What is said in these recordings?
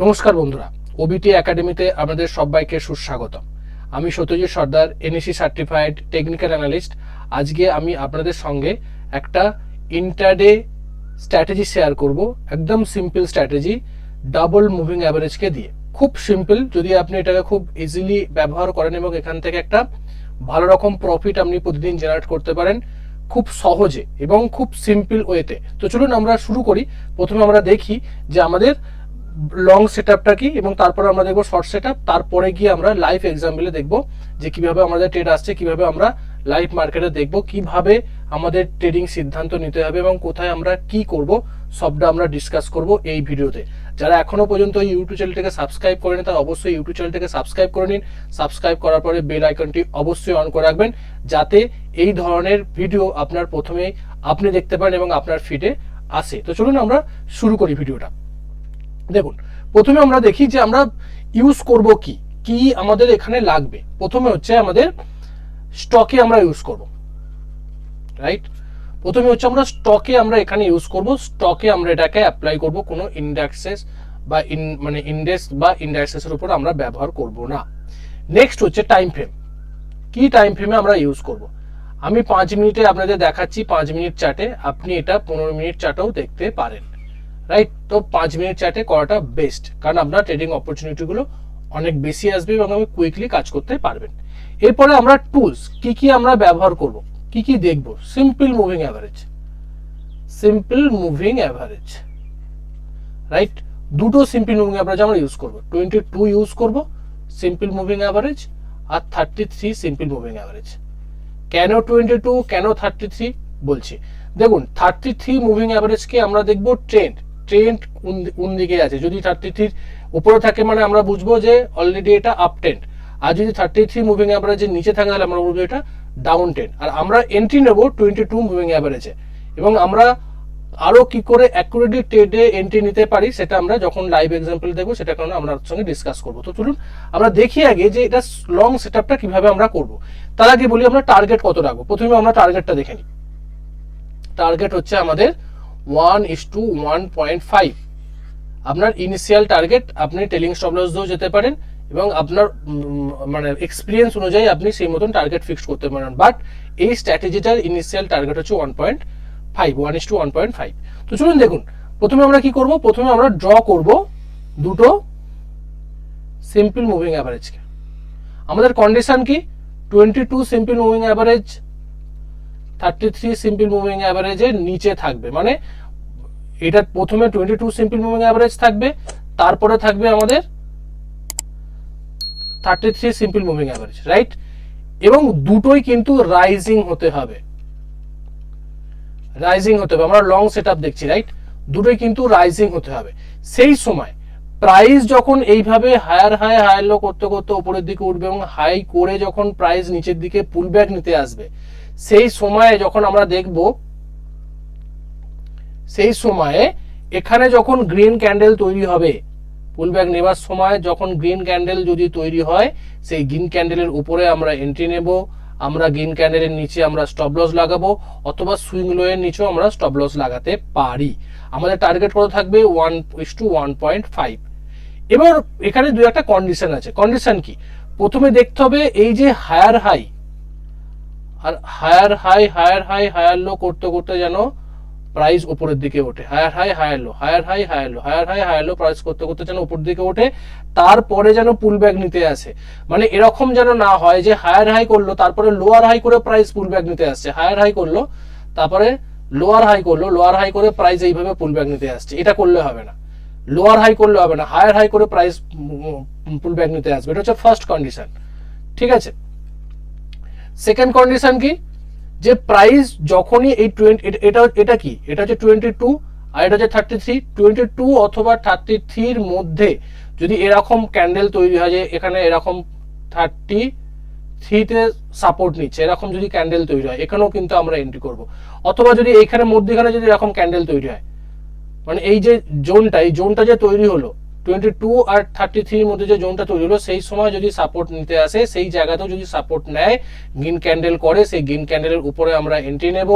নমস্কার বন্ধুরা ওবিটি একাডেমিতে আপনাদের সবাইকে সুস্বাগত আমি Satyajit Sardar NAC certified technical analyst আজকে আমি আপনাদের সঙ্গে একটা ইন্টারডে স্ট্র্যাটেজি শেয়ার করব, একদম সিম্পল স্ট্র্যাটেজি ডাবল মুভিং অ্যাভারেজকে দিয়ে। খুব সিম্পল যদি আপনি এটাকে খুব ইজিলি ব্যবহার করেন এবং এখান থেকে একটা ভালো রকম প্রফিট আপনি প্রতিদিন জেনারেট করতে পারেন, খুব সহজে এবং খুব সিম্পল ওয়েতে তো চলুন আমরা শুরু করি। প্রথমে আমরা দেখি যে আমাদের লং সেট আপটা কি এবং তারপরে আমরা দেখব শর্ট সেট আপ তারপরে গিয়ে আমরা লাইভ এক্সাম্পলে দেখব যে কীভাবে আমাদের ট্রেড আসছে, কীভাবে আমরা লাইভ মার্কেটে দেখব, কীভাবে আমাদের ট্রেডিং সিদ্ধান্ত নিতে হবে এবং কোথায় আমরা কি করব, সবটা আমরা ডিসকাস করব এই ভিডিওতে যারা এখনও পর্যন্ত এই ইউটিউব চ্যানেলটাকে সাবস্ক্রাইব করেন, তারা অবশ্যই ইউটিউব চ্যানেলটাকে সাবস্ক্রাইব করে নিন। সাবস্ক্রাইব করার পরে বেল আইকনটি অবশ্যই অন করে রাখবেন, যাতে এই ধরনের ভিডিও আপনার প্রথমেই আপনি দেখতে পারেন এবং আপনার ফিডে আসে। তো চলুন আমরা শুরু করি ভিডিওটা দেখুন, প্রথমে আমরা দেখি যে আমরা ইউজ করব কি কি আমাদের এখানে লাগবে। প্রথমে হচ্ছে আমাদের স্টকে আমরা ইউজ করব রাইট প্রথমে হচ্ছে আমরা স্টকে আমরা এখানে ইউজ করব স্টকে আমরা এটাকে অ্যাপ্লাই করব, কোনো ইন্ডেক্সেস বা ইন মানে ইন্ডেক্স বা ইন্ডেক্সেসের উপর আমরা ব্যবহার করব না। নেক্সট হচ্ছে টাইম ফ্রেম কি টাইম ফ্রেমে আমরা ইউজ করব? আমি পাঁচ মিনিটে আপনাদের দেখাচ্ছি, পাঁচ মিনিট চার্টে আপনি এটা পনেরো মিনিট চার্টেও দেখতে পারেন। রাইট তো পাঁচ মিনিট চার্টে করাটা বেস্ট কারণ আপনার ট্রেডিং অপরচুনিটিগুলো অনেক বেশি আসবে এবং আপনি কুইকলি কাজ করতে পারবেন। এরপরে আমরা টুলস কি কি আমরা ব্যবহার করব, কি কি দেখব? Simple moving average simple moving average right দুটো সিম্পল মুভিং অ্যাভারেজ আমরা ইউজ করব। টোয়েন্টি টু ইউজ করব সিম্পল মুভিং অ্যাভারেজ আর thirty three simple moving average কেন টোয়েন্টি টু কেন থার্টি থ্রি বলছি। দেখুন থার্টি থ্রি মুভিং অ্যাভারেজকে আমরা দেখব ট্রেন্ড ট্রেন্ড কোন দিকে আছে? যদি থার্টি থ্রির উপরে থাকে মানে আমরা বুঝব যে অলরেডি এটা আপ ট্রেন্ড আর যদি থার্টি থ্রি মুভিং অ্যাভারেজের নিচে থাকে তাহলে আমরা বলব এটা ডাউন ট্রেন্ড আর আমরা এন্ট্রি নেব টোয়েন্টি টু মুভিং অ্যাভারেজে এবং আমরা আরও কি করে অ্যাকুরেটলি ট্রেডে এন্ট্রি নিতে পারি সেটা আমরা যখন লাইভ এক্সাম্পল দেখব সেটা কারণে আমরা সঙ্গে ডিসকাস করব। তো চলুন, আমরা দেখি আগে যে এটা লং সেট আপটা কীভাবে আমরা করব। তার আগে বলি আমরা টার্গেট কত রাখব? প্রথমে আমরা টার্গেটটা দেখে নিই। টার্গেট হচ্ছে আমাদের one is to one point five আপনার ইনিশিয়াল টার্গেট আপনি টেলিং স্টপ লস দিয়েও যেতে পারেন এবং আপনার মানে এক্সপিরিয়েন্স অনুযায়ী আপনি সেই মতন টার্গেট ফিক্স করতে পারেন। বাট এই স্ট্র্যাটেজিটার ইনিশিয়াল টার্গেট হচ্ছে one point five one is to one point five তো চলুন দেখুন, প্রথমে আমরা কি করব? প্রথমে আমরা ড্র করব দুটো সিম্পল মুভিং অ্যাভারেজকে আমাদের কন্ডিশন কি? Twenty two simple moving average thirty three simple moving অ্যাভারেজের নিচে থাকবে। মানে এটা প্রথমে twenty two simple moving average থাকবে, তারপরে থাকবে আমাদের thirty three simple moving average right এবং দুটোই কিন্তু রাইজিং হতে হবে। রাইজিং হতে হবে। আমরা লং সেট দেখছি রাইট দুটোই কিন্তু রাইজিং হতে হবে। সেই সময় প্রাইস যখন এইভাবে হায়ার হাই হায়ার লো করতে করতে উপরের দিকে উঠবে এবং হাই করে যখন প্রাইস নিচের দিকে পুল ব্যাক নিতে আসবে সেই সময়ে যখন আমরা দেখব, সেই সময়ে এখানে যখন গ্রিন ক্যান্ডেল তৈরি হবে পুল ব্যাক নেবার সময় যখন গ্রিন ক্যান্ডেল যদি তৈরি হয়, সেই গ্রিন ক্যান্ডেলের উপরে আমরা এন্ট্রি নেব, আমরা গ্রিন ক্যান্ডেলের নিচে আমরা স্টপ লস লাগাবো, অথবা সুইং লো এর নিচেও আমরা স্টপ লস লাগাতে পারি। আমাদের টার্গেট কত থাকবে? One is to one point five এবার এখানে দু একটা কন্ডিশন আছে। কন্ডিশন কি? প্রথমে দেখতে হবে এই যে higher high higher high higher high higher, low লো করতে করতে যেন প্রাইস উপরের দিকে ওঠে। Higher high, higher low, higher high, higher low, higher high, higher low price করতে করতে যেন উপর দিকে ওঠে, তারপরে যেন পুল ব্যাক নিতে আসে। মানে এরকম যেন না হয় যে হায়ার হাই করল, তারপরে লোয়ার হাই করে প্রাইস পুল ব্যাক নিতে আসছে। হায়ার হাই করল, তারপরে লোয়ার হাই করল লোয়ার হাই করে প্রাইস এইভাবে পুল ব্যাক নিতে আসছে। এটা করলে হবে না। লোয়ার হাই করলে হবে না। হায়ার হাই করে প্রাইস পুল ব্যাক নিতে আসবে। এটা হচ্ছে ফার্স্ট কন্ডিশন ঠিক আছে? সেকেন্ড কন্ডিশন কি? যে প্রাইস যখনই এই টোয়েন্টি এটা এটা কি? এটা হচ্ছে টোয়েন্টি টু আর এটা হচ্ছে থার্টি থ্রি টোয়েন্টি টু অথবা থার্টি থ্রির মধ্যে যদি এরকম ক্যান্ডেল তৈরি হয় যে এখানে এরকম থার্টি থ্রিতে সাপোর্ট নিচ্ছে, এরকম যদি ক্যান্ডেল তৈরি হয়, এখানেও কিন্তু আমরা এন্ট্রি করব। অথবা যদি এইখানে মধ্যেখানে যদি এরকম ক্যান্ডেল তৈরি হয় মানে এই যে জোনটা এই জোনটা যে তৈরি হলো টোয়েন্টি টু আর থার্টি থ্রির মধ্যে যে জোনটা তৈরি হলো, সেই সময় যদি সাপোর্ট নিতে আসে, সেই জায়গাতেও যদি সাপোর্ট নেয় গ্রিন ক্যান্ডেল করে, সেই গ্রিন ক্যান্ডেলের উপরে আমরা এন্ট্রি নেব,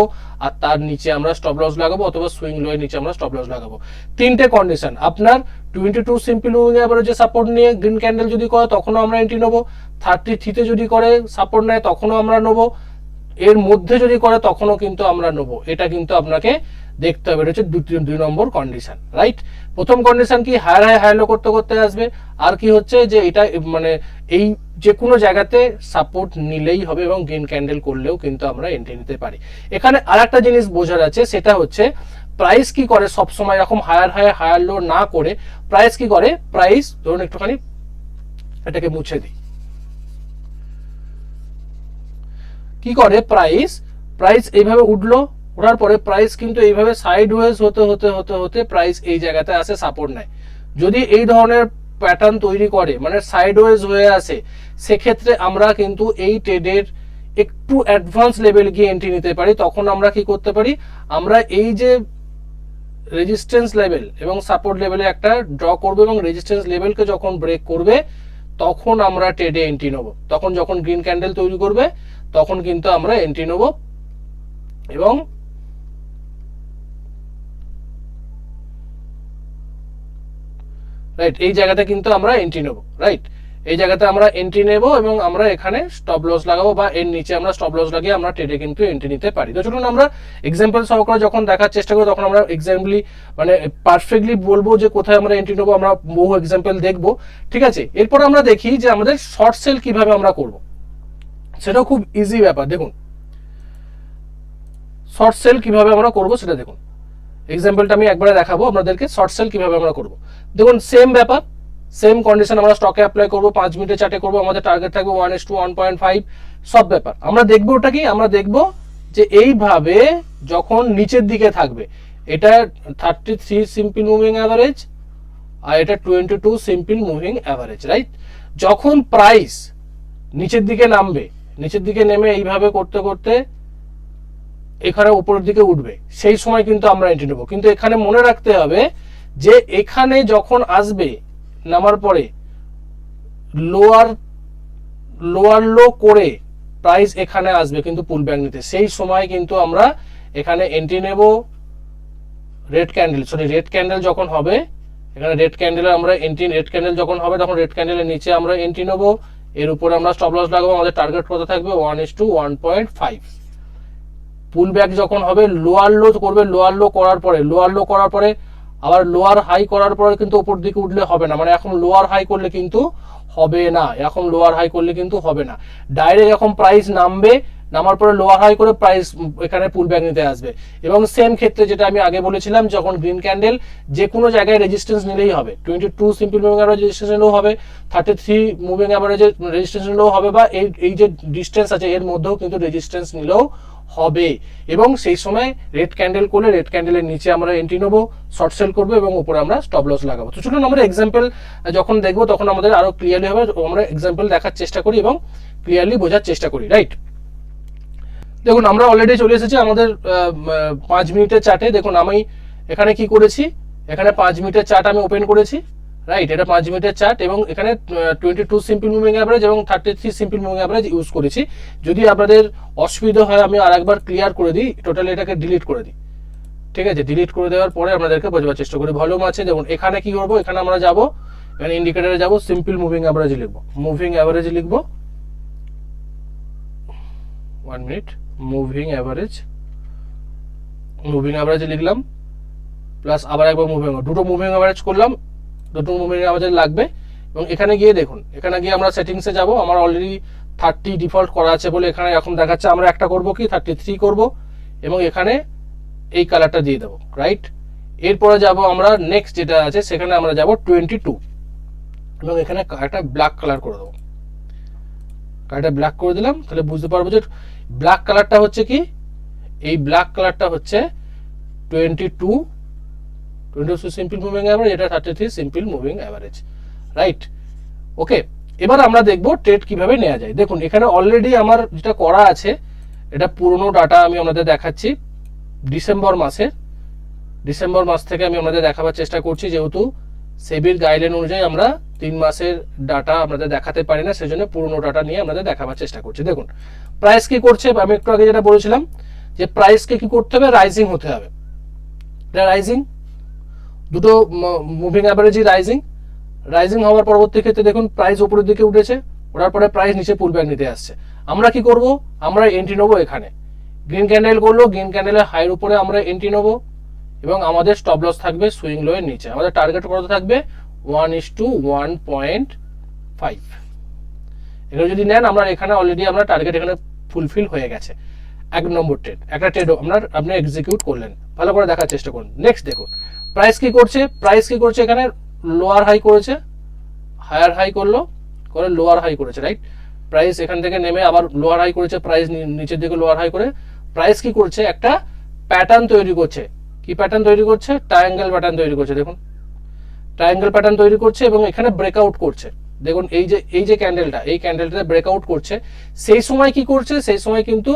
আর তার নিচে আমরা স্টপ লস লাগাবো অথবা সুইং লো এর নিচে আমরা স্টপ লস লাগাবো। তিনটে কন্ডিশন আপনার টোয়েন্টি টু সিম্পল মুভিং অ্যাভারেজে সাপোর্ট নিয়ে গ্রিন ক্যান্ডেল যদি করে, তখনও আমরা এন্ট্রি নেব। থার্টি থ্রিতে যদি করে সাপোর্ট নেয়, তখনও আমরা নেব। এর মধ্যে যদি করে, তখনও কিন্তু আমরা নেব। এটা কিন্তু আপনাকে দেখতে হবে। এটা হচ্ছে দুই নম্বর কন্ডিশন রাইট প্রথম কন্ডিশন কি? হায়ার হাই হায়ার লো করতে করতে আসবে। আর কি হচ্ছে যে এটা মানে এই যে কোনো জায়গাতে সাপোর্ট নিলেই হবে এবং গেন ক্যান্ডেল করলেও কিন্তু আমরা এন্ট্রি নিতে পারি। এখানে আর একটা জিনিস বোঝার আছে, সেটা হচ্ছে প্রাইস কি করে সবসময় এরকম হায়ার হাই হায়ার লো না করে প্রাইস কি করে? প্রাইস ধরুন একটুখানি, এটাকে মুছে দিই। কি করে? প্রাইস প্রাইস এইভাবে উঠল ওঠার পরে প্রাইস কিন্তু এইভাবে সাইড ওয়েজ হতে হতে হতে হতে প্রাইস এই জায়গাতে আসে সাপোর্ট নেয়। যদি এই ধরনের প্যাটার্ন তৈরি করে মানে সাইড ওয়েজ হয়ে আসে, সেক্ষেত্রে আমরা কিন্তু এই ট্রেডের একটু অ্যাডভান্স লেভেল গিয়ে এন্ট্রি নিতে পারি। তখন আমরা কি করতে পারি? আমরা এই যে রেজিস্ট্যান্স লেভেল এবং সাপোর্ট লেভেলে একটা ড্র করবে এবং রেজিস্ট্যান্স লেভেলকে যখন ব্রেক করবে, তখন আমরা ট্রেডে এন্ট্রি নেব। তখন যখন গ্রিন ক্যান্ডেল তৈরি করবে, তখন কিন্তু আমরা এন্ট্রি নেব। এবং রাইট এই জায়গাতে কিন্তু আমরা এন্ট্রি নেব রাইট এই জায়গাতে আমরা এন্ট্রি নেব এবং আমরা এখানে স্টপ লস লাগাবো বা এর নিচে আমরা স্টপ লস লাগিয়ে আমরা ট্রেডে কিন্তু এন্ট্রি নিতে পারি। তো চলুন আমরা এক্সাম্পল সহকারে যখন দেখার চেষ্টা করি, তখন আমরা এক্সাম্পলি মানে পারফেক্টলি বলব যে কোথায় আমরা এন্ট্রি নেব, আমরা বহু এক্সাম্পল দেখব, ঠিক আছে? এরপর আমরা দেখি যে আমাদের শর্ট সেল কীভাবে আমরা করব। সেটাও খুব ইজি ব্যাপার, দেখুন। শর্ট সেল কীভাবে আমরা করব সেটা দেখুন। এক্সাম্পলটা আমি একবারে দেখাবো আপনাদেরকে শর্ট সেল কীভাবে আমরা করব। দেখুন সেম ব্যাপার সেম কন্ডিশন আমরা স্টকে অ্যাপ্লাই করব, পাঁচ মিনিটে চার্টে করব, আমাদের টার্গেট থাকবে one is to one point five সব ব্যাপার। আমরা দেখব ওটা কি? আমরা দেখব যে এইভাবে যখন নিচের দিকে থাকবে, এটা thirty three simple moving average আর এটা twenty two simple moving average right যখন প্রাইস নিচের দিকে নামবে, নিচের দিকে নেমে এইভাবে করতে করতে এখানে উপরের দিকে উঠবে। সেই সময় কিন্তু আমরা এন্ট্রি নেব। কিন্তু এখানে মনে রাখতে হবে যে এখানে যখন আসবে, নামার পরে লোয়ার লোয়ার লো করে প্রাইস এখানে আসবে কিন্তু পুল ব্যাক নিতে। সেই সময় কিন্তু আমরা এখানে এন্ট্রি নেব red candle sorry red candle যখন হবে, এখানে রেড ক্যান্ডেলে আমরা এন্ট্রি রেড ক্যান্ডেল যখন হবে, তখন রেড ক্যান্ডেলের নিচে আমরা এন্ট্রি নেব। এর উপরে আমরা স্টপ লস লাগাবো। আমাদের টার্গেট কত থাকবে? One is to one point five pull back যখন হবে লোয়ার লো করবে লোয়ার লো করার পরে লোয়ার লো করার পরে, আবার লোয়ার হাই করার পরে কিন্তু উপর দিকে উঠলে হবে না। মানে এখন লোয়ার হাই করলে কিন্তু হবে না। এখন লোয়ার হাই করলে কিন্তু হবে না। ডাইরেক্ট এখন প্রাইস নামবে, নামার পরে লোয়ার হাই করে প্রাইস এখানে পুল ব্যাক নিতে আসবে। এবং সেম ক্ষেত্রে যেটা আমি আগে বলেছিলাম, যখন গ্রিন ক্যান্ডেল যে কোনো জায়গায় রেজিস্ট্যান্স নিলেই হবে। Twenty two simple moving average resistance নিলেও হবে থার্টি থ্রি মুভিং অ্যাভারেজের রেজিস্ট্যান্স নিলেও হবে বা এই এই যে ডিস্টেন্স আছে, এর মধ্যেও কিন্তু রেজিস্ট্যান্স নিলেও হবে। এবং সেই সময় রেড ক্যান্ডেল করলে রেড ক্যান্ডেলের নিচে আমরা এন্ট্রি নেব শর্ট সেল করব এবং উপরে আমরা স্টপ লস লাগাবো। তো চলুন আমরা এক্সাম্পল যখন দেখব তখন আমাদের আরও ক্লিয়ারলি হবে আমরা এক্সাম্পল দেখার চেষ্টা করি এবং ক্লিয়ারলি বোঝার চেষ্টা করি রাইট দেখুন, আমরা অলরেডি চলে এসেছি আমাদের পাঁচ মিনিটের চার্টে দেখুন, আমি এখানে কি করেছি? এখানে পাঁচ মিনিটের চার্ট আমি ওপেন করেছি। রাইট এটা পাঁচ মিনিটের চার্ট এবং এখানে twenty two simple moving average এবং thirty three simple moving average use করেছি। যদি আপনাদের অসুবিধা হয়, আমি আরেকবার ক্লিয়ার করে দিই টোটালি এটাকে ডিলিট করে দিই। ঠিক আছে ডিলিট করে দেওয়ার পরে আপনাদেরকে বোঝবার চেষ্টা করি। ভলিউম আছে, দেখুন, এখানে কি করব? এখানে আমরা যাব, এখানে ইন্ডিকেটারে যাব সিম্পল মুভিং অ্যাভারেজ লিখব। মুভিং অ্যাভারেজ লিখব one minute moving average moving average লিখলাম প্লাস আবার একবার মুভিং দুটো মুভিং অ্যাভারেজ করলাম দুটো মুভিং অ্যাভারেজ লাগবে। এবং এখানে গিয়ে দেখুন, এখানে গিয়ে আমরা সেটিংসে যাব। আমার অলরেডি থার্টি ডিফল্ট করা আছে বলে এখানে এখন দেখাচ্ছে। আমরা একটা করব কি? থার্টি থ্রি করব এবং এখানে এই কালারটা দিয়ে দেবো রাইট এরপরে যাব আমরা নেক্সট যেটা আছে, সেখানে আমরা যাব টোয়েন্টি টু এবং এখানে একটা ব্ল্যাক কালার করে দেবো। কালারটা ব্ল্যাক করে দিলাম, তাহলে বুঝতে পারব যে ব্ল্যাক কালারটা হচ্ছে কি? এই ব্ল্যাক কালারটা হচ্ছে twenty two twenty two simple moving average এটা thirty three simple moving average right okay এবার আমরা দেখব ট্রেড কীভাবে নেওয়া যায়। দেখুন, এখানে অলরেডি আমার যেটা করা আছে, এটা পুরনো ডাটা আমি আপনাদের দেখাচ্ছি ডিসেম্বর মাসের। ডিসেম্বর মাস থেকে আমি আপনাদের দেখাবার চেষ্টা করছি, যেহেতু সেবির গাইডলাইন অনুযায়ী আমরা তিন মাসের ডাটা আপনাদের দেখাতে পারি না, সেজন্য পুরনো ডাটা নিয়ে আপনাদের দেখাবার চেষ্টা করছি। দেখুন প্রাইস কি করছে, আমি একটু আগে যেটা বলেছিলাম, যে প্রাইসকে কি করতে হবে? রাইজিং হতে হবে। এটা রাইজিং দুটো মুভিং অ্যাভারেজই রাইজিং রাইজিং হওয়ার পরবর্তী ক্ষেত্রে দেখুন প্রাইস উপরের দিকে উঠেছে, ওঠার পরে প্রাইস নিচে পুল ব্যাক নিতে আসছে। আমরা কি করব? আমরা এন্ট্রি নেব এখানে। গ্রিন ক্যান্ডেল করল গ্রিন ক্যান্ডেলের হাইয়ের উপরে আমরা এন্ট্রি নেব। এবং আমাদের স্টপ লস থাকবে সুইং লোয়ের নিচে। আমাদের টার্গেট কত থাকবে? One is to one point five এগুলো যদি নেন, আমরা এখানে অলরেডি আমরা টার্গেট এখানে ফুলফিল হয়ে গেছে। এক নম্বর ট্রেড একটা ট্রেড আপনার, আপনি এক্সিকিউট করলেন। ভালো করে দেখার চেষ্টা করুন। নেক্সট দেখুন প্রাইস কি করছে? প্রাইস কি করছে এখানে? লোয়ার হাই করেছে। হায়ার হাই করল, করে লোয়ার হাই করেছে রাইট প্রাইস এখান থেকে নেমে আবার লোয়ার হাই করেছে প্রাইস নিচের দিকে লোয়ার হাই করে। প্রাইস কি করছে? একটা প্যাটার্ন তৈরি করছে। কি প্যাটার্ন তৈরি করছে? ট্রায়াঙ্গেল প্যাটার্ন তৈরি করছে, দেখুন। ট্রায়াঙ্গেল প্যাটার্ন তৈরি করছে এবং এখানে ব্রেকআউট করছে। দেখুন, এই যে এই যে ক্যান্ডেলটা এই ক্যান্ডেলটা ব্রেকআউট করছে। সেই সময় কি করছে? সেই সময় কিন্তু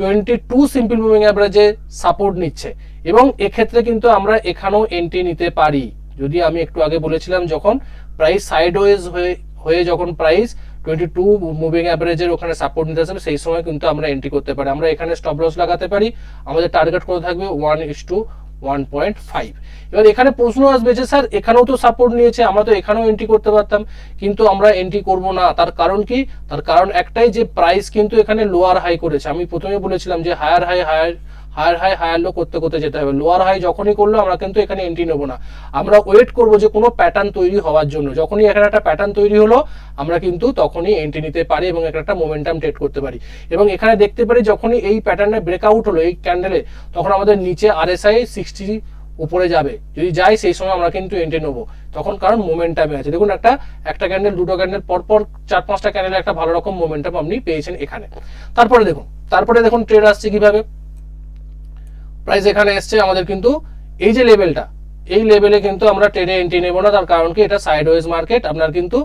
টোয়েন্টি টু সিম্পল মুভিং অ্যাভারেজে সাপোর্ট নিচ্ছে। এবং এক্ষেত্রে কিন্তু আমরা এখানেও এন্ট্রি নিতে পারি। যদি আমি একটু আগে বলেছিলাম যখন প্রাইস সাইডওয়েজ হয়ে হয়ে যখন প্রাইস টোয়েন্টি টু মুভিং অ্যাভারেজের ওখানে সাপোর্ট নিতে আসবে সেই সময় কিন্তু আমরা এন্ট্রি করতে পারি। আমরা এখানে স্টপ লস লাগাতে পারি। আমাদের টার্গেট করে থাকবে? One is to one point five এবার এখানে প্রশ্ন আসবে যে, স্যার, এখানেও তো সাপোর্ট নিয়েছে, আমরা তো এখানেও এন্ট্রি করতে পারতাম। কিন্তু আমরা এন্ট্রি করব না। তার কারণ কি? তার কারণ একটাই যে প্রাইস কিন্তু এখানে লোয়ার হাই করেছে। আমি প্রথমে বলেছিলাম যে higher high higher higher high higher low করতে করতে যেতে হবে। লোয়ার হাই যখনই করল, আমরা কিন্তু এখানে এন্ট্রি নেব না। আমরা ওয়েট করব যে কোনো প্যাটার্ন তৈরি হওয়ার জন্য। যখনই এখানে একটা প্যাটার্ন তৈরি হলো, আমরা কিন্তু তখনই এন্ট্রি নিতে পারি এবং এখানে একটা মোমেন্টাম ট্রেড করতে পারি। এবং এখানে দেখতে পারি যখনই এই প্যাটার্নে ব্রেকআউট হলো, এই ক্যান্ডেলে তখন আমাদের নিচে আরএসআই সিক্সটি উপরে যাবে। যদি যাই, সেই সময় আমরা কিন্তু এন্ট্রি নেব। তখন কারণ মোমেন্টামে আছে। দেখুন একটা একটা ক্যান্ডেল দুটো ক্যান্ডেল পরপর চার, পাঁচটা ক্যান্ডেল একটা ভালো রকম মোমেন্টাম আপনি পেয়েছেন এখানে। তারপরে দেখুন তারপরে দেখুন ট্রেড আসছে কীভাবে? প্রাইস এখানে এসছে, আমাদের কিন্তু এই যে লেভেলটা এই লেভেলে কিন্তু আমরা ট্রেডে এন্ট্রি নেব না, তার কারণ কি এটা সাইডওয়েজ মার্কেট আপনার কিন্তু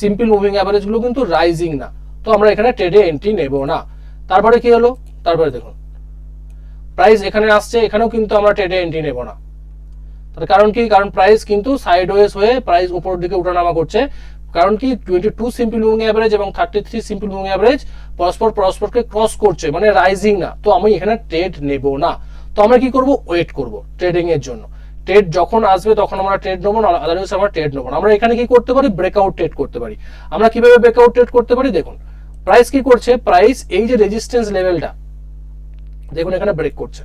সিম্পল মুভিং অ্যাভারেজগুলো কিন্তু রাইজিং না। তো আমরা এখানে ট্রেডে এন্ট্রি নেব না। তারপরে কি হলো? তারপরে দেখুন প্রাইস এখানে আসছে, এখানেও কিন্তু আমরা ট্রেডে এন্ট্রি নেব না। তার কারণ কি? কারণ প্রাইস কিন্তু সাইডওয়েজ হয়ে প্রাইস উপরের দিকে উঠানামা করছে। কারণ কি? Twenty two simple moving average এবং thirty three simple moving average পরস্পর পরস্পরকে ক্রস করছে মানে রাইজিং না। তো আমি এখানে ট্রেড নেব না। তো আমরা কি করব? ওয়েট করব ট্রেডিং এর জন্য। ট্রেড যখন আসবে তখন আমরা ট্রেড নেব না আদারওয়াইজ আমরা ট্রেড নেব আমরা এখানে কি করতে পারি? ব্রেকআউট ট্রেড করতে পারি। আমরা কীভাবে ব্রেকআউট ট্রেড করতে পারি? দেখুন প্রাইস কি করছে? প্রাইস এই যে রেজিস্ট্যান্স লেভেলটা দেখুন এখানে ব্রেক করছে।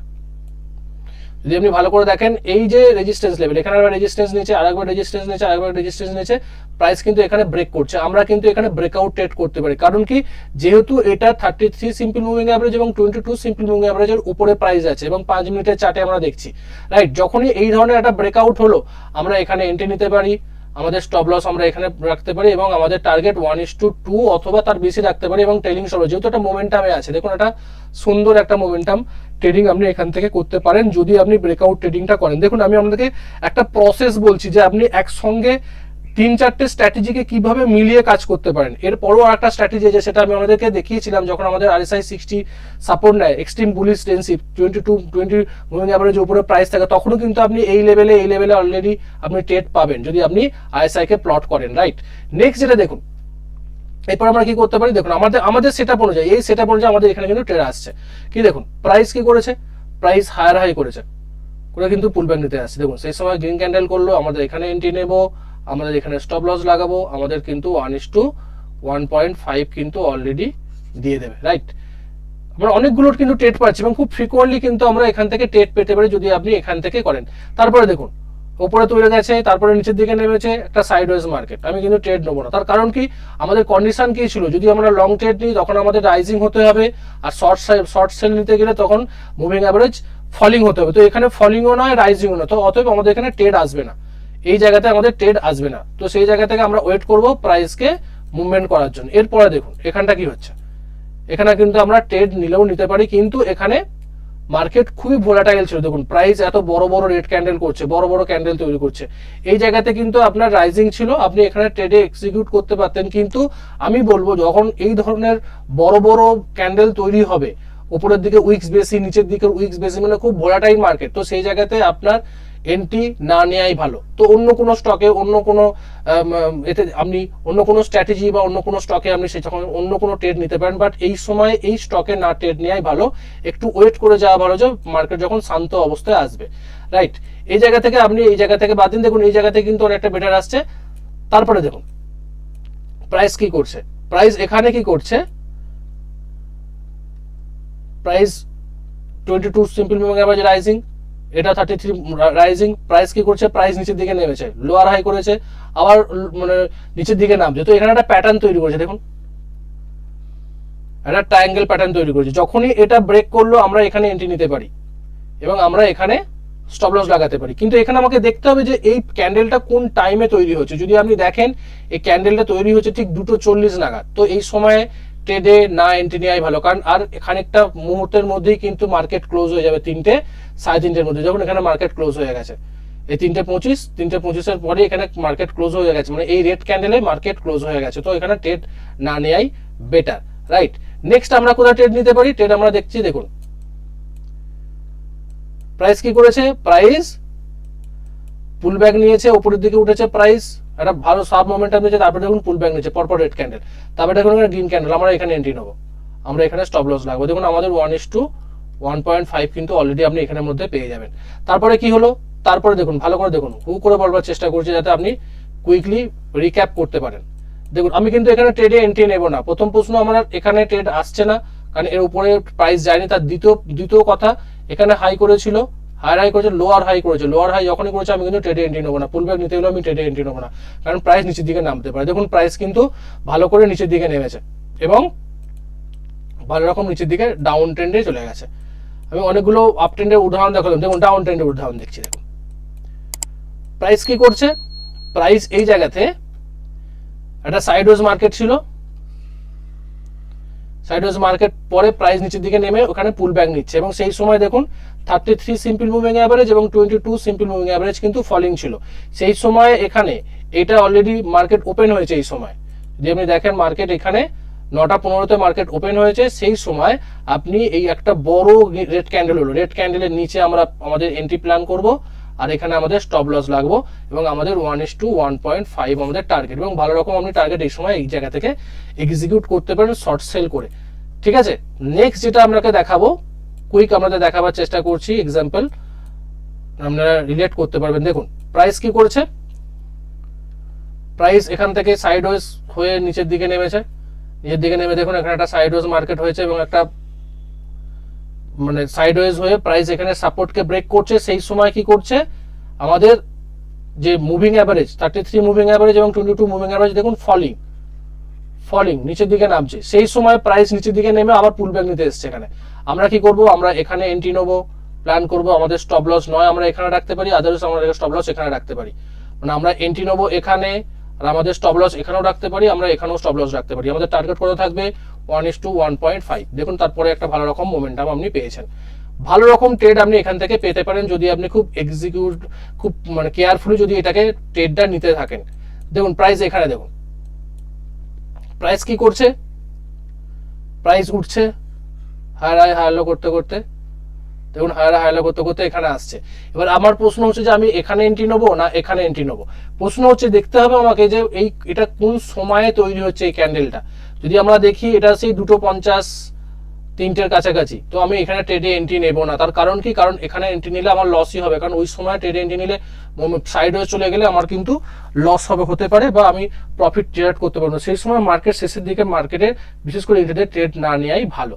যদি আপনি ভালো করে দেখেন, এই যে রেজিস্ট্যান্স লেভেল এখানে আবার রেজিস্ট্যান্স নিচে, আরেকবার রেজিস্ট্যান্স নিচে, আরেকবার রেজিস্ট্যান্স নিচে প্রাইস কিন্তু এখানে ব্রেক করছে। আমরা কিন্তু এখানে ব্রেকআউট ট্রেড করতে পারি। কারণ কি? যেহেতু এটা thirty three simple moving average এবং টোয়েন্টি টু সিম্পল মুভিং অ্যাভারেজের উপরে প্রাইস আছে এবং পাঁচ মিনিটের চার্টে আমরা দেখছি। রাইট যখনই এই ধরনের একটা ব্রেকআউট হলো, আমরা এখানে এন্ট্রি নিতে পারি, আমাদের স্টপ লস আমরা এখানে রাখতে পারি এবং আমাদের target one is to two অথবা তার বেশি রাখতে পারি এবং টেলিং সরো। যেহেতু একটা মোমেন্টামে আছে, দেখুন একটা সুন্দর একটা মোমেন্টাম ট্রেডিং আপনি এখান থেকে করতে পারেন, যদি আপনি ব্রেকআউট ট্রেডিংটা করেন। দেখুন, আমি আপনাদেরকে একটা প্রসেস বলছি যে আপনি একসঙ্গে তিন চারটে স্ট্র্যাটেজিকে কীভাবে মিলিয়ে কাজ করতে পারেন। এরপরও আর একটা স্ট্র্যাটেজি আছে, সেটা আমি আমাদেরকে দেখিয়েছিলাম যখন আমাদের আরএসআই সিক্সটি সাপোর্ট নেয় extreme bullish ডেন্সিভ twenty two twenty moving average উপরে প্রাইস থাকে, তখনও কিন্তু আপনি এই লেভেলে এই লেভেলে অলরেডি আপনি ট্রেড পাবেন, যদি আপনি আরএসআই কে প্লট করেন রাইট নেক্সট যেটা দেখুন এরপর আমরা কি করতে পারি? দেখুন, আমাদের আমাদের সেট আপ অনুযায়ী, এই সেট আপ অনুযায়ী আমাদের এখানে কিন্তু ট্রেড আসছে। কি দেখুন প্রাইস কি করেছে? প্রাইস হায়ার হাই করেছে। করে কিন্তু পুল ব্যাক নিতে আসছে। দেখুন, সেই সময় গ্রিন ক্যান্ডেল করল, আমাদের এখানে এন্ট্রি নেব, আমাদের এখানে স্টপ লস লাগাবো, আমাদের কিন্তু one is to one point five কিন্তু অলরেডি দিয়ে দেবে রাইট আমরা অনেকগুলোর কিন্তু ট্রেড পাচ্ছি এবং খুব ফ্রিকোয়েন্টলি কিন্তু আমরা এখান থেকে ট্রেড পেতে পারি যদি আপনি এখান থেকে করেন। তারপরে দেখুন উপরে তুলে গেছে, তারপরে নিচের দিকে নেমেছে একটা সাইডওয়েজ মার্কেট আমি কিন্তু ট্রেড নেব না। তার কারণ কি? আমাদের কন্ডিশন কি ছিল? যদি আমরা লং ট্রেড নিই, তখন আমাদের রাইজিং হতে হবে, আর শর্ট শর্ট সেল নিতে গেলে তখন মুভিং অ্যাভারেজ ফলিং হতে হবে। তো এখানে ফলিংও নয় রাইজিংও নয়। তো অতএব আমাদের এখানে ট্রেড আসবে না। এই জায়গাতে আমাদের ট্রেড আসবে না। তো সেই জায়গা থেকে আমরা ওয়েট করব প্রাইসকে মুভমেন্ট করার জন্য। এরপরে দেখুন, এখানটা কি হচ্ছে? এখানে কিন্তু আমরা ট্রেড নিলেও নিতে পারি, কিন্তু এখানে মার্কেট খুবই ভোলাটাইল ছিল। দেখুন প্রাইস এত বড় বড় রেড ক্যান্ডেল করছে, বড় বড় ক্যান্ডেল তৈরি করছে। এই জায়গাতে কিন্তু আপনার রাইজিং ছিল, আপনি এখানে ট্রেডে এক্সিকিউট করতে পারতেন। কিন্তু আমি বলব, যখন এই ধরনের বড় বড় ক্যান্ডেল তৈরি হবে, উপরের দিকে উইক্স বেশি, নিচের দিকে উইক্স বেশি মানে খুব ভোলাটাইল মার্কেট তো সেই জায়গাতে আপনার এন্ট্রি না নেওয়াই ভালো। তো অন্য কোনো স্টকে অন্য কোনো এতে আপনি অন্য কোনো স্ট্র্যাটেজি বা অন্য কোনো স্টকে আপনি সে যখন অন্য কোনো ট্রেড নিতে পারেন। বাট এই সময় এই স্টকে না ট্রেড নেওয়াই ভালো। একটু ওয়েট করে যাওয়া ভালো যে মার্কেট যখন শান্ত অবস্থায় আসবে। রাইট এই জায়গা থেকে আপনি এই জায়গা থেকে বাদ দিন। দেখুন, এই জায়গা থেকে কিন্তু অনেকটা বেটার আসছে। তারপরে দেখুন প্রাইস কি করছে? প্রাইস এখানে কি করছে? Price twenty two simple moving rising এটা থার্টি থ্রি রাইজিং প্রাইস কি করছে? প্রাইস নিচের দিকে নেমেছে লোয়ার হাই করেছে, আবার মানে নিচের দিকে নামছে। তো এখানে একটা প্যাটার্ন তৈরি করেছে, দেখুন। একটা ট্রায়াঙ্গেল প্যাটার্ন তৈরি করেছে। যখনই এটা ব্রেক করল, আমরা এখানে এন্ট্রি নিতে পারি এবং আমরা এখানে স্টপ লস লাগাতে পারি। কিন্তু এখানে আমাকে দেখতে হবে যে এই ক্যান্ডেলটা কোন টাইমে তৈরি হচ্ছে। যদি আপনি দেখেন, এই ক্যান্ডেলটা তৈরি হচ্ছে ঠিক দুটো চল্লিশ নাগাদ। তো এই সময়ে ট্রেডে না এন্ট্রি নেওয়াই ভালো। কারণ আর খানিকটা মুহূর্তের মধ্যেই কিন্তু মার্কেট ক্লোজ হয়ে যাবে তিনটে, সাড়ে তিনটের মধ্যে, যখন এখানে মার্কেট ক্লোজ হয়ে গেছে। এই তিনটে পঁচিশ, তিনটে পঁচিশের পরে এখানে মার্কেট ক্লোজ হয়ে গেছে। মানে এই রেড ক্যান্ডেলে মার্কেট ক্লোজ হয়ে গেছে। তো এখানে ট্রেড না নেওয়াই বেটার রাইট নেক্সট আমরা কোথায় ট্রেড নিতে পারি? ট্রেড আমরা দেখছি, দেখুন। প্রাইস কি করেছে? প্রাইস পুল ব্যাক নিয়েছে উপরের দিকে উঠেছে প্রাইস একটা ভালো সাব মোমেন্টাম নিয়েছে, তারপরে দেখুন পুল ব্যাক নিয়েছে, পরপর রেড ক্যান্ডেল তারপরে দেখুন এখানে গ্রিন ক্যান্ডেল আমরা এখানে এন্ট্রি নেব। আমরা এখানে স্টপ লস লাগবো। দেখুন আমাদের one is to one point five কিন্তু অলরেডি আপনি এখানের মধ্যে পেয়ে যাবেন। তারপরে কি হলো? তারপরে দেখুন, ভালো করে দেখুন, হু করে বলবার চেষ্টা করছি যাতে আপনি কুইকলি রিক্যাপ করতে পারেন। দেখুন, আমি কিন্তু এখানে ট্রেডে এন্ট্রি নেব না। প্রথম প্রশ্ন, আমার এখানে ট্রেড আসছে না, কারণ এর উপরে প্রাইস যায়নি, তার দ্বিতীয় দ্বিতীয় কথা, এখানে হাই করেছিল। হায়ার হাই করেছে লোয়ার হাই করেছে। লোয়ার হাই যখনই করেছে, আমি কিন্তু ট্রেডে এন্ট্রি নেব না। পুল ব্যাক নিতে গেলে আমি ট্রেডে এন্ট্রি নেব না। কারণ প্রাইস নিচের দিকে নামতে পারে। দেখুন প্রাইস কিন্তু ভালো করে নিচের দিকে নেমেছে এবং ভালো রকম নিচের দিকে ডাউন ট্রেন্ডে চলে গেছে। আমি অনেকগুলো আপ ট্রেন্ডের উদাহরণ দেখালাম। দেখুন ডাউন ট্রেন্ডের উদাহরণ দেখছি, দেখুন। প্রাইস কি করছে? প্রাইস এই জায়গাতে একটা সাইডওয়েজ মার্কেট ছিল। সাইডওয়েজ মার্কেট পরে প্রাইস নিচের দিকে নেমে ওখানে পুল ব্যাক নিচ্ছে। এবং সেই সময় দেখুন thirty three simple moving average এবং twenty two simple moving average কিন্তু ফলিং ছিল। সেই সময় এখানে এটা অলরেডি মার্কেট ওপেন হয়েছে এই সময়। যদি আপনি দেখেন মার্কেট এখানে নটা পনেরোতে মার্কেট ওপেন হয়েছে, সেই সময় আপনি এই একটা বড় রেড ক্যান্ডেল হলো। রেড ক্যান্ডেলের নিচে আমরা আমাদের এন্ট্রি প্ল্যান করব আর এখানে আমাদের স্টপ লস লাগবো এবং আমাদের one is to one point five আমাদের টার্গেট এবং ভালো রকম আপনি টার্গেট এই সময় এই জায়গা থেকে এক্সিকিউট করতে পারেন শর্ট সেল করে। ঠিক আছে? নেক্সট যেটা আপনাকে দেখাবো কুইক আমাদের দেখাবার চেষ্টা করছি এক্সাম্পল আপনারা রিলেট করতে পারবেন। দেখুন প্রাইস কি করেছে? প্রাইস এখান থেকে সাইডওয়েজ হয়ে নিচের দিকে নেমেছে। নিচের দিকে নেমে দেখুন, এখানে একটা সাইডওয়েজ মার্কেট হয়েছে এবং একটা মানে সাইডওয়েজ হয়ে প্রাইস এখানে সাপোর্টকে ব্রেক করছে। সেই সময় কি করছে? আমাদের যে moving average thirty three moving average এবং টোয়েন্টি টু মুভিং অ্যাভারেজ দেখুন ফলিং ফলিং নিচের দিকে নামছে। সেই সময় প্রাইস নিচের দিকে নেমে আবার পুল ব্যাক নিতে এসছে এখানে। আমরা কি করব? আমরা এখানে এন্ট্রি নেব প্ল্যান করব, আমাদের স্টপ লস নয়, আমরা এখানে রাখতে পারি আদার্স আমরা স্টপ লস এখানে রাখতে পারি। মানে আমরা এন্ট্রি নেব এখানে, আর আমাদের স্টপ লস এখানেও রাখতে পারি, আমরা এখানেও স্টপ লস রাখতে পারি। আমাদের টার্গেট কত থাকবে? One is to one point five দেখুন, তারপরে একটা ভালো রকম মোমেন্টাম আপনি পেয়েছেন। ভালো রকম ট্রেড আপনি এখান থেকে পেতে পারেন যদি আপনি খুব এক্সিকিউট খুব মানে কেয়ারফুলি যদি এটাকে ট্রেডটা নিতে থাকেন। দেখুন প্রাইস এখানে দেখুন। প্রাইস কি করছে? প্রাইস উঠছে। হায়ার হাই হায়ালো করতে করতে। দেখুন হায়ার হায়ালো করতে করতে এখানে আসছে। এবার আমার প্রশ্ন হচ্ছে যে আমি এখানে এন্ট্রি নেব না এখানে এন্ট্রি নেব? প্রশ্ন হচ্ছে, দেখতে হবে আমাকে যে এই, এটা কোন সময়ে তৈরি হচ্ছে এই ক্যান্ডেলটা যদি আমরা দেখি, এটা সেই দুটো পঞ্চাশ, তিনটের কাছাকাছি। তো আমি এখানে ট্রেডে এন্ট্রি নেব না। তার কারণ কি? কারণ এখানে এন্ট্রি নিলে আমার লসই হবে। কারণ ওই সময় ট্রেডে এন্ট্রি নিলে সাইড হয়ে চলে গেলে আমার কিন্তু লস হবে, হতে পারে বা আমি প্রফিট জেনারেট করতে পারব। সেই সময় মার্কেট শেষের দিকে মার্কেটে বিশেষ করে ইন্টারডে ট্রেড না নেওয়াই ভালো।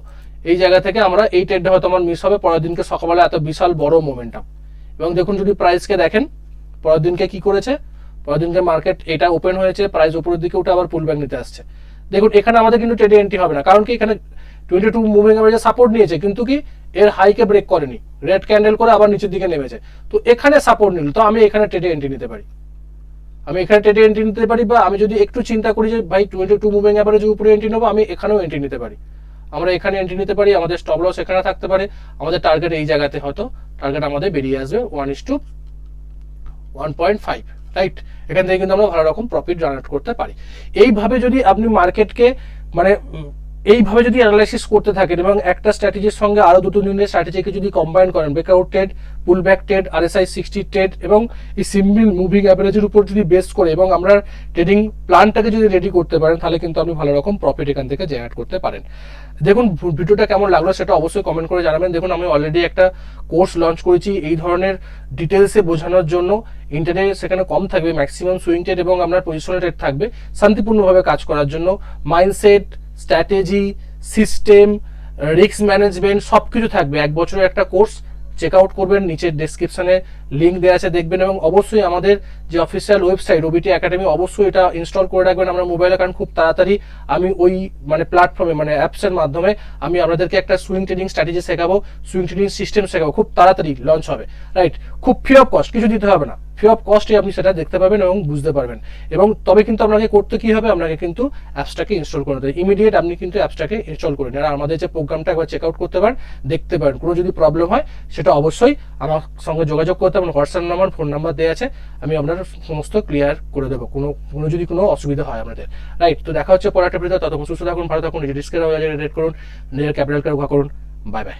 এই জায়গা থেকে আমরা এই ট্রেডটা হয়তো আমার মিস হবে, পরের দিনকে সকালবেলা এত বিশাল বড় মোমেন্টাম এবং দেখুন যদি প্রাইসকে দেখেন, পরের দিনকে কি করেছে? পরের দিনকে মার্কেট এটা ওপেন হয়েছে প্রাইস উপরের দিকে উঠে আবার পুল ব্যাক নিতে আসছে। দেখুন, এখানে আমাদের কিন্তু ট্রেডে এন্ট্রি হবে না, কারণ কি এখানে টোয়েন্টি টু মুভিং অ্যাভারেজে সাপোর্ট নিয়েছে, কিন্তু কি এর হাইকে ব্রেক করেনি। রেড ক্যান্ডেল করে আবার নিচের দিকে নেমেছে। তো এখানে সাপোর্ট নিল, তো আমি এখানে ট্রেডে এন্ট্রি নিতে পারি। আমি এখানে ট্রেডে এন্ট্রি নিতে পারি বা আমি যদি একটু চিন্তা করি যে ভাই টোয়েন্টি টু মুভিং অ্যাভারেজের উপরে এন্ট্রি নেব, আমি এখানেও এন্ট্রি নিতে পারি। আমরা এখানে এন্ট্রি নিতে পারি, আমাদের স্টপ লস এখানে থাকতে পারে, আমাদের টার্গেট এই জায়গাতে হয়তো টার্গেট আমাদের বেরিয়ে আসবে one is to one point five right এখান থেকে কিন্তু আমরা ভালো রকম প্রফিট জেনারেট করতে পারি। এইভাবে যদি আপনি মার্কেটকে মানে এইভাবে যদি অ্যানালাইসিস করতে থাকেন এবং একটা স্ট্র্যাটেজির সঙ্গে আরও দুটো তিনটে স্ট্র্যাটেজিকে যদি কম্বাইন করেন breakout trade pull back trade RSI sixty trade এবং এই সিম্পল মুভিং অ্যাভারেজের উপর যদি বেস করে এবং আমরা ট্রেডিং প্ল্যানটাকে যদি রেডি করতে পারেন, তাহলে কিন্তু আপনি ভালো রকম প্রফিট এখান থেকে জেনারেট করতে পারেন। দেখুন ভিডিওটা কেমন লাগল সেটা অবশ্যই কমেন্ট করে জানাবেন। দেখুন, আমি অলরেডি একটা কোর্স লঞ্চ করেছি এই ধরনের ডিটেলসে বোঝানোর জন্য। ইন্টারনেট সেখানে কম থাকবে ম্যাক্সিমাম সুইং ট্রেড এবং আপনার পজিশনাল ট্রেড থাকবে শান্তিপূর্ণভাবে কাজ করার জন্য। Mindset strategy, system, risk management সব কিছু থাকবে। এক বছরের একটা কোর্স, চেক আউট করবেন, নিচের ডেসক্রিপশনে লিঙ্ক দেওয়া আছে, দেখবেন এবং অবশ্যই আমাদের যে অফিসিয়াল ওয়েবসাইট ওবিটি একাডেমি, অবশ্যই এটা ইনস্টল করে রাখবেন আমরা মোবাইলে কারণ খুব তাড়াতাড়ি আমি ওই মানে প্ল্যাটফর্মে মানে অ্যাপসের মাধ্যমে আমি আপনাদেরকে একটা সুইং ট্রেডিং স্ট্র্যাটেজি শেখাবো, সুইং ট্রেডিং সিস্টেম শেখাবো, খুব তাড়াতাড়ি লঞ্চ হবে রাইট খুব ফ্রি অফ কস্ট কিছু দিতে হবে না। ফ্রি অফ কস্টে আপনি সেটা দেখতে পাবেন এবং বুঝতে পারবেন। এবং তবে কিন্তু আপনাকে করতে কি হবে, আপনাকে কিন্তু অ্যাপসটাকে ইনস্টল করে দেবে। ইমিডিয়েট আপনি কিন্তু অ্যাপসটাকে ইনস্টল করে নিন। আর আমাদের যে প্রোগ্রামটা একবার চেক আউট করতে পারেন, দেখতে পারেন। কোনো যদি প্রবলেম হয়, সেটা অবশ্যই আমার সঙ্গে যোগাযোগ করতে আমার হোয়াটসঅ্যাপ নাম্বার ফোন নাম্বার দেওয়া আছে। আমি আপনার সমস্ত ক্লিয়ার করে দেবো। কোনো কোনো যদি কোনো অসুবিধা হয় আপনাদের। রাইট তো দেখা হচ্ছে পরে একটা ততক্ষণ সুস্থ থাকুন, ভালো থাকুন রেড করুন, নিজের ক্যাপিটালকে রক্ষা করুন। Bye bye